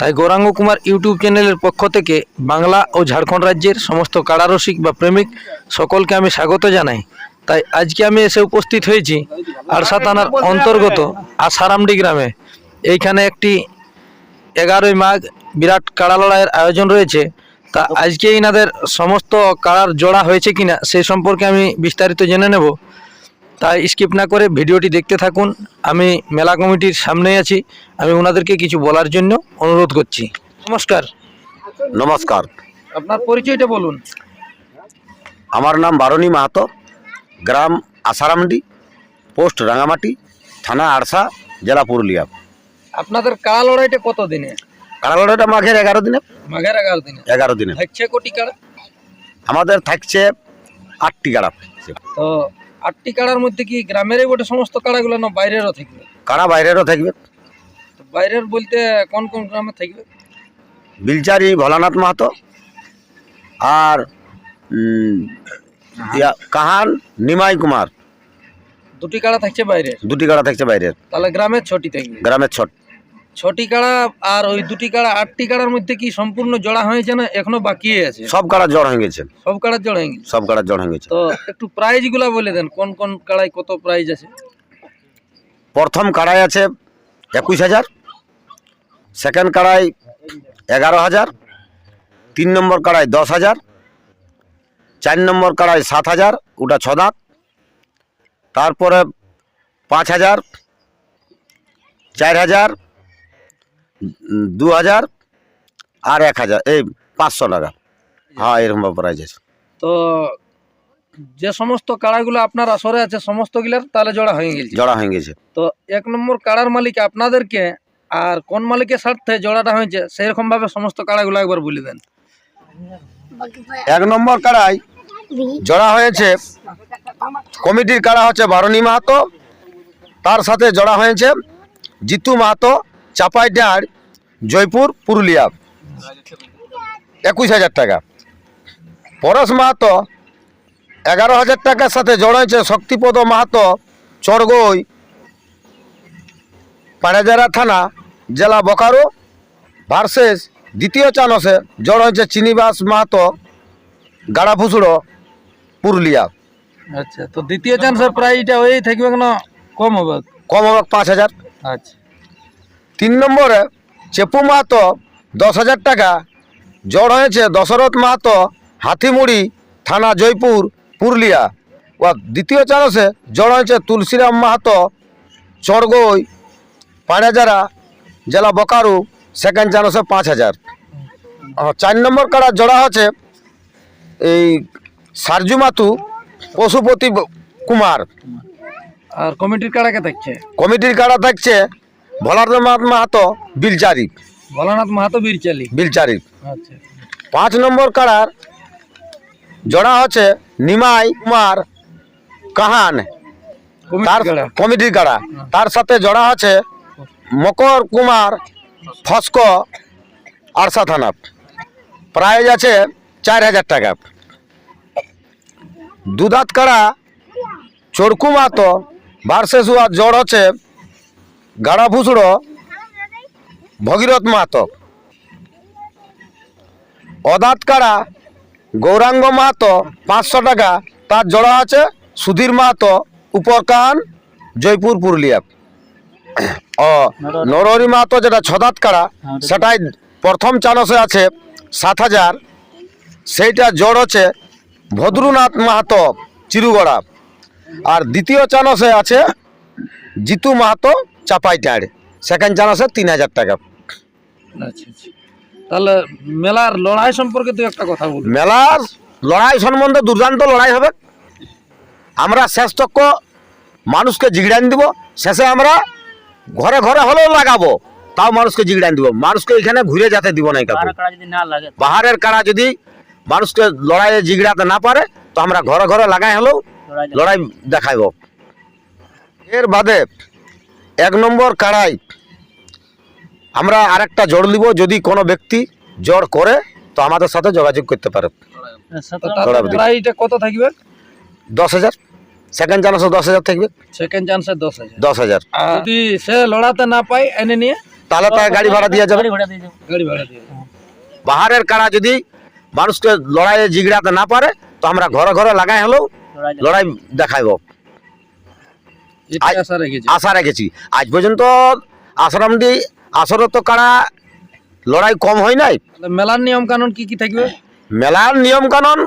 তাই গৌরাঙ্গ কুমার ইউটিউব চ্যানেলের পক্ষ থেকে বাংলা ও ঝাড়খণ্ড রাজ্যের সমস্ত কারারসিক বা প্রেমিক সকলকে আমি স্বাগত জানাই। তাই আজকে আমি এসে উপস্থিত হয়েছি আরসা থানার অন্তর্গত আসারামডি গ্রামে। এইখানে একটি এগারোই মাঘ বিরাট কাড়া লড়াইয়ের আয়োজন রয়েছে। তা আজকে ইনাদের সমস্ত কাড়ার জোড়া হয়েছে কিনা সেই সম্পর্কে আমি বিস্তারিত জেনে নেব। তাই স্কিপ না করে ভিডিওটি দেখতে থাকুন। আমি মেলা কমিটির সামনেই আছি। আমি ওনাদেরকে কিছু বলার জন্য অনুরোধ করছি। নমস্কার। নমস্কার। আপনার পরিচয়টা বলুন। আমার নাম বারণী মাহাতো। গ্রাম আসারামডি পোস্ট রাঙামাটি থানা আরসা জেলা পুরুলিয়া। আপনাদের কাড়া লড়াইটা কত দিনে? কারালড়াটা মাঘের এগারো দিনে। মাঘের এগারো দিনে। এগারো দিনে। থাকছে কোটি কাড়া আমাদের থাকছে আটটি কাড়া তো আটটি কাড়ার মধ্যে কি গ্রামেরই বটে? সমস্ত কাড়াগুলো না বাইরেরও থাকবে? কাড়া বাইরেরও থাকবে। তো বাইরের বলতে কোন কোন গ্রামে থাকবে? বিলচারি ভোলানাথ মাহাতো আর কাহান নিমাই কুমার। দুটি কাড়া থাকছে বাইরে দুটি কাড়া থাকছে বাইরের। তাহলে গ্রামের ছটি থাকবে। গ্রামের ছোট ছটি কাড়া আর ওই দুটি কাড়া আটটি কাড়ার মধ্যে কি সম্পূর্ণ জড়া হয়েছে না এখনও বাকি আছে? সব কাড়া জড় হয়ে গেছে। সব কাড়ার জড় হয়ে গেছে? সব কাড়া জড় হয়ে গেছে। তো একটু প্রাইজগুলা বলে দেন কোন কোন কাড়ায় কত প্রাইজ আছে? প্রথম কাড়াই আছে একুশ হাজার সেকেন্ড কাড়াই এগারো হাজার তিন নম্বর কাড়াই দশ হাজার চার নম্বর কাড়াই সাত হাজার ওটা ছ দাঁত তারপরে পাঁচ হাজার চার হাজার দু হাজার আর এক হাজার এই পাঁচশো টাকা। হ্যাঁ এরকম প্রাইজ আছে। তো যে সমস্ত কাড়াগুলো আপনার আসরে আছে সমস্ত গিলার তাহলে জোড়া হয়ে গেছে। জড়া হয়ে গেছে। তো এক নম্বর কাড়ার মালিক আপনাদেরকে আর কোন মালিকের স্বার্থে জোড়াটা হয়েছে সেই রকম ভাবে সমস্ত কাড়াগুলো একবার বলে দেন। এক নম্বর কাড়াই জড়া হয়েছে কমিটির কাড়া হচ্ছে বারণী মাহাতো তার সাথে জড়া হয়েছে জিতু মাহাতো চাপাইডাঁড় জয়পুর পুরুলিয়া। একুশ হাজার টাকা। পরশ মাহাতো এগারো হাজার টাকার সাথে জড়া হয়েছে শক্তিপদ মাহাতো চরগই পাড়াজারা থানা জেলা বকারো ভার্সেস দ্বিতীয় চানসে জড় হয়েছে চিনিবাস মাহাতো গাড়াফুসুড়ো পুরুলিয়া। আচ্ছা তো দ্বিতীয় চান্সের প্রাইজটা ওই থাকবে কেন? কম হবে। কম হবে পাঁচ হাজার। আচ্ছা। তিন নম্বরে চেপু মাহাতো দশ হাজার টাকা। জড় হয়েছে দশরথ মাহাতো হাতিমুড়ি থানা জয়পুর পুরুলিয়া। ও দ্বিতীয় চানসে জড় হয়েছে তুলসীরাম মাহাতো চরগই পাড়াজারা জেলা বকারু সেকেন্ড চানসে পাঁচ হাজার। চার নম্বর কারা জড়া হচ্ছে এই সারজু মাতু পশুপতি কুমার। আর কমিটির কাড়াকে থাকছে কমিটির কাড়া থাকছে ভোলারনাথ মাহাতো বিলচারি। ভোলানাথ মাহাতো বীরচালি বিলচারি। আচ্ছা। পাঁচ নম্বর কাড়ার জড়া হচ্ছে নিমাই কুমার কাহান। তার কমিটির কাড়া। তার সাথে জড়া আছে মকর কুমার ফস্কো আরসা থানা প্রাইজ আছে চার হাজার টাকা। দুধাত কাড়া চড়কু মাতো ভার্সেস জড় হচ্ছে গাড়া ফুসড়ো ভগীরথ মাহাতো। অদাত কাড়া, গৌরাঙ্গ মাহাতো, পাঁচশো টাকা। তার জড়া আছে সুধীর মাহাতো, উপরকান, জয়পুর, পুরুলিয়া। ও নরহরি মাহাতো যেটা ছদাত কাড়া, সেটাই প্রথম চানসে আছে সাত হাজার। সেইটা জড় আছে ভদ্রনাথ মাহাতো, চিরুগড়া। আর দ্বিতীয় চানসে আছে জিতু মাহাতো চাপাইটাড় সেকেন্ড চানসে তিন হাজার টাকা। আচ্ছা আচ্ছা। তাহলে মেলার লড়াই সম্পর্কে তুই একটা কথা বল মেলার লড়াই সম্বন্ধে দুর্দান্ত লড়াই হবে। আমরা শেষ তক্ক মানুষকে জিগড়ান দিব। শেষে আমরা ঘরে ঘরে হলেও লাগাবো তাও মানুষকে জিগড়ান দিব। মানুষকে এখানে ঘুরে যেতে দিব না যদি বাহারের কারা যদি মানুষকে লড়াইয়ে জিগড়াতে না পারে তো আমরা ঘরে ঘরে লাগাই হলেও লড়াই লড়াই দেখাইব। এর বাদে এক নম্বর কাড়াই। আমরা আরেকটা জড় নিব যদি কোনো ব্যক্তি জড় করে তো আমাদের সাথে যোগাযোগ করতে পারে। প্রাইসটা কত থাকবে? দশ হাজার। সেকেন্ড চান্সে দশ হাজার থাকবে। সেকেন্ড চান্সে দশ হাজার। দশ হাজার। যদি সে লড়াতে না পায় এনে নিয়ে? তাহলে তার গাড়ি ভাড়া দিয়ে যাবে। গাড়ি ঘোড়া দিয়ে দেবো গাড়ি ভাড়া দিয়ে বাহারের কাড়া যদি মানুষকে লড়াইয়ে জিগড়াতে না পারে তো আমরা ঘরে ঘরে লাগাই হলেও লড়াই। দেখাইব। আশা রেখেছি। আজ পর্যন্ত আশ্রমটি আসরে তো কারা লড়াই কম হয় নাই। মেলার নিয়ম কানুন কি কি থাকবে? মেলার নিয়ম কানুন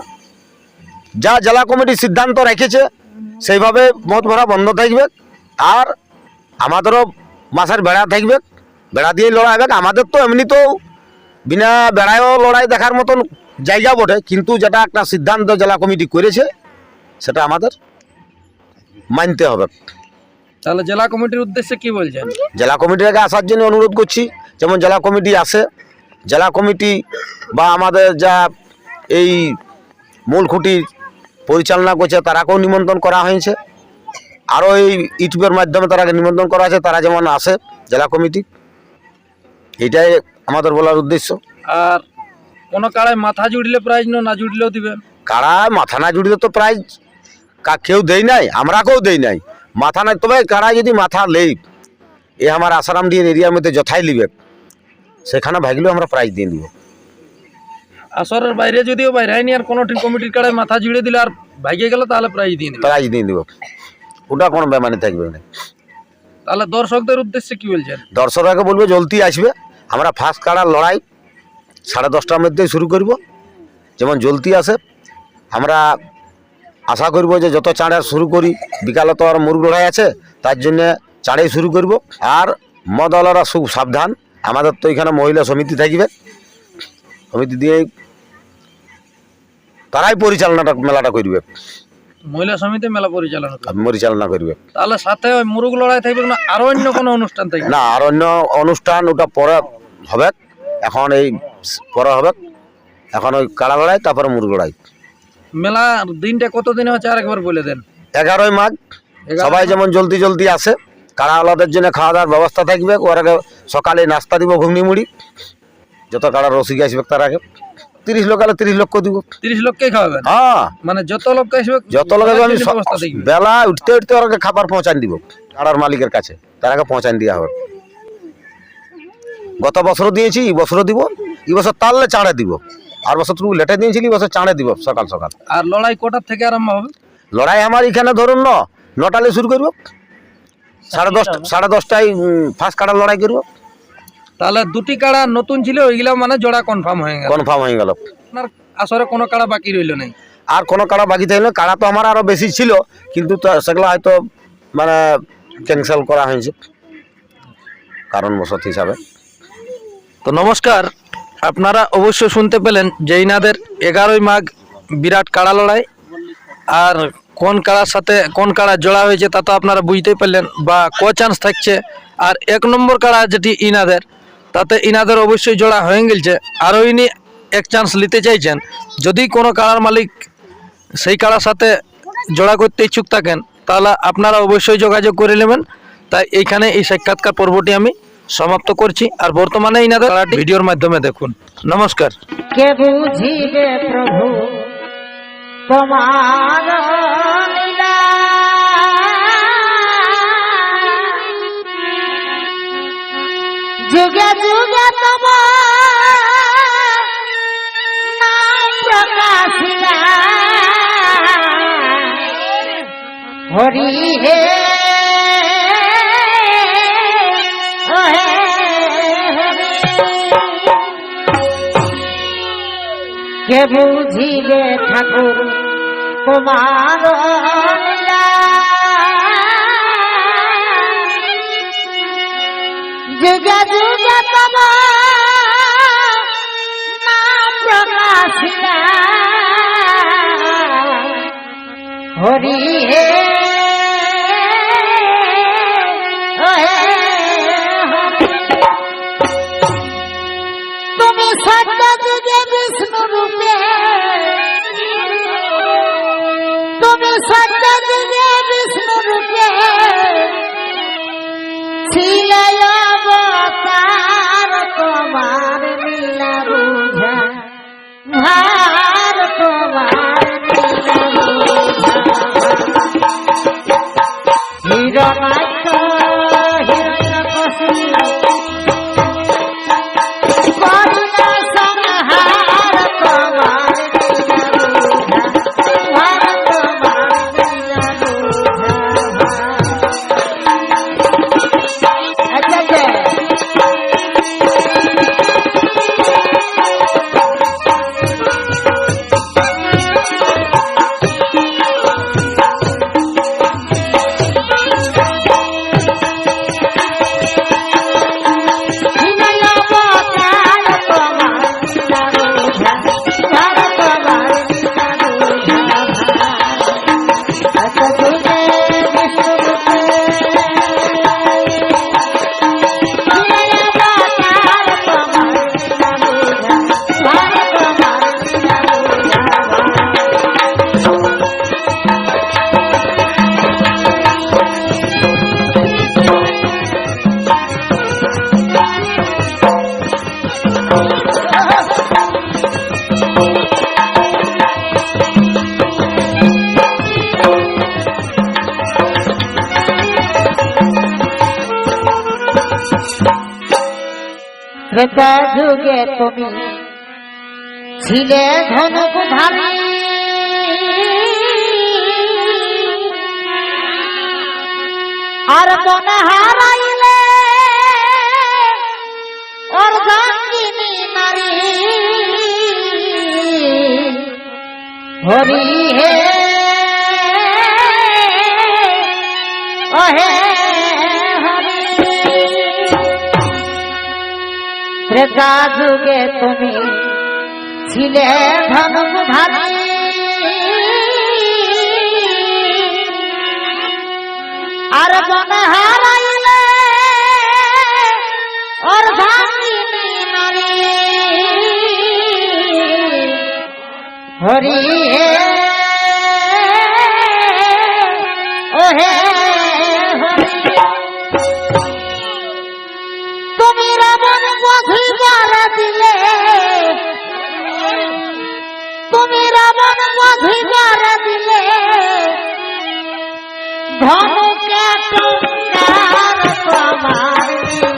যা জেলা কমিটি সিদ্ধান্ত রেখেছে সেইভাবে মত ভরা বন্ধ থাকবে। আর আমাদেরও মাসের বেড়া থাকবে। বেড়া দিয়ে লড়াই হবে। আমাদের তো এমনিতেও বিনা বেড়ায়ও লড়াই দেখার মতন জায়গা বটে। কিন্তু যেটা একটা সিদ্ধান্ত জেলা কমিটি করেছে সেটা আমাদের মানতে হবে। তাহলে জেলা কমিটির উদ্দেশ্যে কি বলছেন? জেলা কমিটিকে আসার জন্য অনুরোধ করছি যেমন জেলা কমিটি আসে জেলা কমিটি বা আমাদের যা এই মূল খুঁটি পরিচালনা করছে তারাকেও নিমন্ত্রণ করা হয়েছে। আরও এই ইউটিউবের মাধ্যমে তারাকে নিমন্ত্রণ করা আছে তারা যেমন আসে জেলা কমিটি। এটাই আমাদের বলার উদ্দেশ্য। আর কোনো কাড়ায় মাথা জুড়লে প্রাইজ না জুড়লেও দিবেন? কারা মাথা না জুড়লে তো প্রাইজ কেউ দেই নাই আমরাকেও দেই নাই। মাথা নাই তবে কারা যদি মাথা লেই এ আমার আসারাম দিয়ে এরিয়ার মধ্যে যথাই লিবে সেখানে ভাগলেও আমরা প্রাইজ দিয়ে দিব আসরের বাইরে যদিও বাইরে হয়নি আর কোনো ঠিক কমিটির কাড়ায় মাথা জুড়ে দিলে আর ভাগিয়ে গেল তাহলে প্রাইজ দিয়ে দিবে প্রাইজ দিয়ে দিব ওটা কোনো বেমানি থাকবে না। তাহলে দর্শকদের উদ্দেশ্যে কি বলছেন? দর্শকরাকে বলব জলদি আসবে আমরা ফার্স্ট কাড়ার লড়াই সাড়ে দশটার মধ্যেই শুরু করব। যেমন জলদি আসে আমরা আশা করব যে যত চাঁড়ে শুরু করি বিকালে তো আর মুরগ লড়াই আছে তার জন্য চাঁড়েই শুরু করব। আর মদলরা খুব সাবধান আমাদের তো এখানে মহিলা সমিতি থাকবে। সমিতি দিয়ে তারাই পরিচালনাটা মেলাটা করবে। মহিলা সমিতি মেলা পরিচালনা পরিচালনা করবে। তাহলে সাথে ওই মুরুগ লড়াই থাকবে না আরও অন্য কোনো অনুষ্ঠান থাকবে? না আর অন্য অনুষ্ঠান ওটা পরে হবে। এখন এই পরে হবে। এখন ওই কাড়া লড়াই তারপরে মুরগ লড়াই। মেলা দিনটা কত দিনে হচ্ছে? আর একবার বলে দেন। এগারোই মাঘ। সবাই যেমন জলদি জলদি আসে কাড়াওয়ালাদের জন্য খাওয়া দাওয়ার ব্যবস্থা থাকবে। ওর আগে সকালে নাস্তা দিব ঘুগনি মুড়ি যত কাড়া রসিক আসবে তার আগে তিরিশ লোক আলে তিরিশ লক্ষ দিব। তিরিশ লোককেই খাওয়াবেন? হ্যাঁ। মানে যত লোক আসবে যত লোক আসবে আমি বেলা উঠতে উঠতে ওর আগে খাবার পৌঁছান দিব। কাড়ার মালিকের কাছে। তার আগে পৌঁছান দেওয়া হবে। গত বছরও দিয়েছি এই বছরও দিব। এই বছর তাহলে চাঁড়ে দিব। আর বছর তুমি লেটে দিয়েছিলি বছর চাঁড়ে দিব সকাল সকাল। আর লড়াই কোটার থেকে আরম্ভ হবে? লড়াই আমার এখানে ধরুন ন নটালে শুরু করব। সাড়ে দশটা সাড়ে দশটায় ফার্স্ট কাটার লড়াই করব। তাহলে দুটি কাড়া নতুন ছিল ওইগুলা মানে জোড়া কনফার্ম হয়ে গেল। কনফার্ম হয়ে গেল। আপনার আসরে কোনো কাড়া বাকি রইল নাই। আর কোনো কাড়া বাকি থাকলে কাড়া তো আমার আরও বেশি ছিল কিন্তু সেগুলো হয়তো মানে ক্যান্সেল করা হয়েছে। কারণবশত হিসাবে। তো নমস্কার। আপনারা অবশ্যই শুনতে পেলেন যে ইনাদের এগারোই মাঘ বিরাট কাড়া লড়াই। আর কোন কাড়ার সাথে কোন কাড়া জোড়া হয়েছে তা তো আপনারা বুঝতেই পারলেন বা ক চান্স থাকছে। আর এক নম্বর কাড়া যেটি ইনাদের, তাতে ইনাদের অবশ্যই জোড়া হয়ে গেছে আরও ইনি এক চান্স নিতে চাইছেন। যদি কোনো কাড়ার মালিক সেই কাড়ার সাথে জোড়া করতে ইচ্ছুক থাকেন, তাহলে আপনারা অবশ্যই যোগাযোগ করে নেবেন। তাই এইখানে এই সাক্ষাৎকার পর্বটি আমি সমাপ্ত করছি। আর বর্তমানে ইনাদের ভিডিওর মাধ্যমে দেখুন। নমস্কার। কে বুঝিবে প্রভু? তোমার যুগে যুগে তোমার হরি হে কে বুঝিবে ঠাকুর লীলা? যুগে যুগে তোমার হরি যুগে তুমি ছিলে ধনুক ধারী। আর মনে হারাইলে অর্ধাঙ্গিনী নারী। হরি হে অহে ত্রেতা যুগে তুমি ছিলে ধনুক ধারী আর মনে হারাইলে অর্ধাঙ্গিনী নারী। হরি ওহে